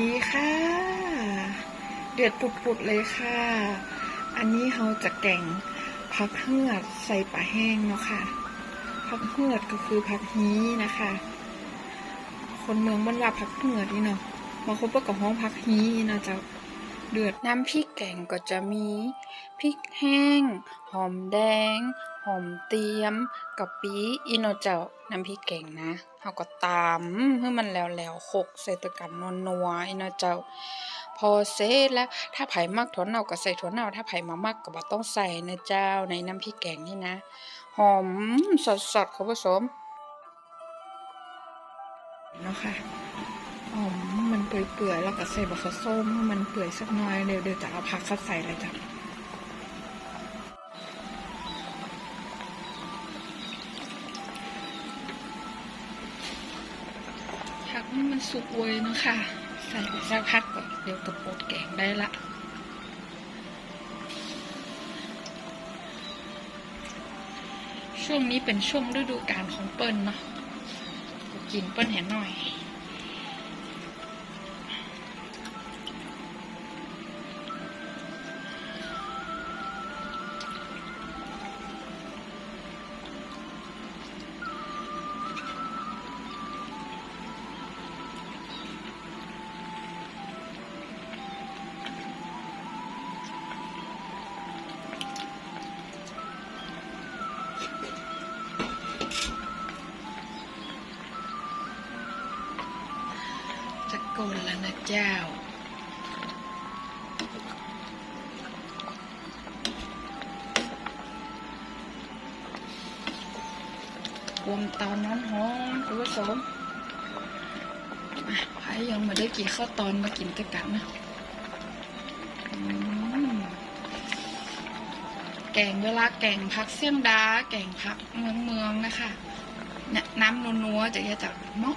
ดีค่ะ เดือดปุดๆเลยค่ะ อันนี้เราจะแกงผักเหือดใส่ปลาแห้งเนาะค่ะผักเหือดก็คือผักฮีนะคะ คนเมืองมันว่าผักเหือดนี่เนาะมาคนก็กระห้องผักฮีนะจ๊ะ เดือดน้ำพริกแกงก็จะมีพริกแห้ง หอมแดง หอมเตียมกะปิอีโนเจ้าน้ำพริกแกงนะเราก็ตำให้มันแล้วแล้วๆโขกใส่ตะกันนนัวๆอีโนเจ้า พอเสร็จแล้วถ้าไผ่มักถั่วเน่าก็ใส่ถั่วเน่าถ้าไผ่มามักก็บ่ต้องใส่นะเจ้าในน้ำพริกแกงนี่นะ หอมสดๆคุณผู้ชมเนาะค่ะ หอมมันเปื่อยๆแล้วก็ใส่บะขส้มให้มันเปื่อยสักหน่อยเดี๋ยวเดี๋ยวจะเอาผักเข้าใส่เลยจ้ะผักนี่มันสุกเวยเนาะค่ะ ใส่ไปสักพักก็เดี๋ยวกระปุกแกงได้ละช่วงนี้เป็นช่วงฤดูกาลของเปิ้ลเนาะกินเปิ้ลเห็นหน่อย กนแล้วนะเจ้าวมตาน้อนฮ้อนคุณผู้ชมอะใครยังมาได้กินข้าวตอนมากินกันกันนะแกงเวลาแกงพักเสี่ยงดา แกงพักเมืองเมืองนะคะเนี่ยน้ำนัวๆจะจะเหมาะ